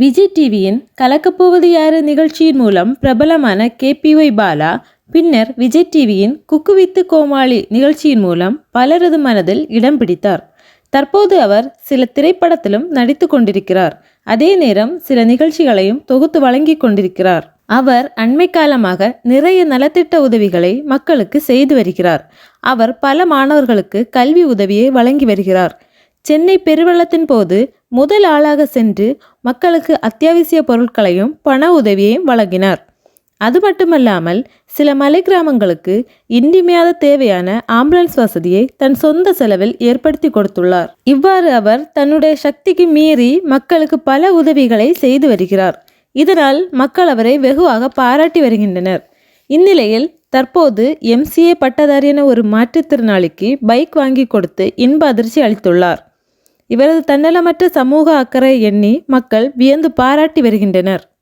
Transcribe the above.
விஜய் டிவியின் கலக்கப்போவது யாரு நிகழ்ச்சியின் மூலம் பிரபலமான கேபிஒய் பாலா பின்னர் விஜய் டிவியின் குக்கு வித்து கோமாளி நிகழ்ச்சியின் மூலம் பலரது மனதில் இடம் பிடித்தார். தற்போது அவர் சில திரைப்படத்திலும் நடித்து கொண்டிருக்கிறார். அதே நேரம் சில நிகழ்ச்சிகளையும் தொகுத்து வழங்கி கொண்டிருக்கிறார். அவர் அண்மை காலமாக நிறைய நலத்திட்ட உதவிகளை மக்களுக்கு செய்து வருகிறார். அவர் பல மாணவர்களுக்கு கல்வி உதவியை வழங்கி வருகிறார். சென்னை பெருவெள்ளத்தின் போது முதல் ஆளாக சென்று மக்களுக்கு அத்தியாவசிய பொருட்களையும் பண உதவியையும் வழங்கினார். அது மட்டுமல்லாமல் சில மலை கிராமங்களுக்கு இன்றிமையாத தேவையான ஆம்புலன்ஸ் வசதியை தன் சொந்த செலவில் ஏற்படுத்தி கொடுத்துள்ளார். இவ்வாறு அவர் தன்னுடைய சக்திக்கு மீறி மக்களுக்கு பல உதவிகளை செய்து வருகிறார். இதனால் மக்கள் அவரை வெகுவாக பாராட்டி வருகின்றனர். இந்நிலையில் தற்போது எம்சிஏ பட்டதாரியான ஒரு மாற்றுத்திறனாளிக்கு பைக் வாங்கி கொடுத்து இன்ப அதிர்ச்சி அளித்துள்ளார். இவரது தன்னலமற்ற சமூக அக்கறை எண்ணி மக்கள் வியந்து பாராட்டி வருகின்றனர்.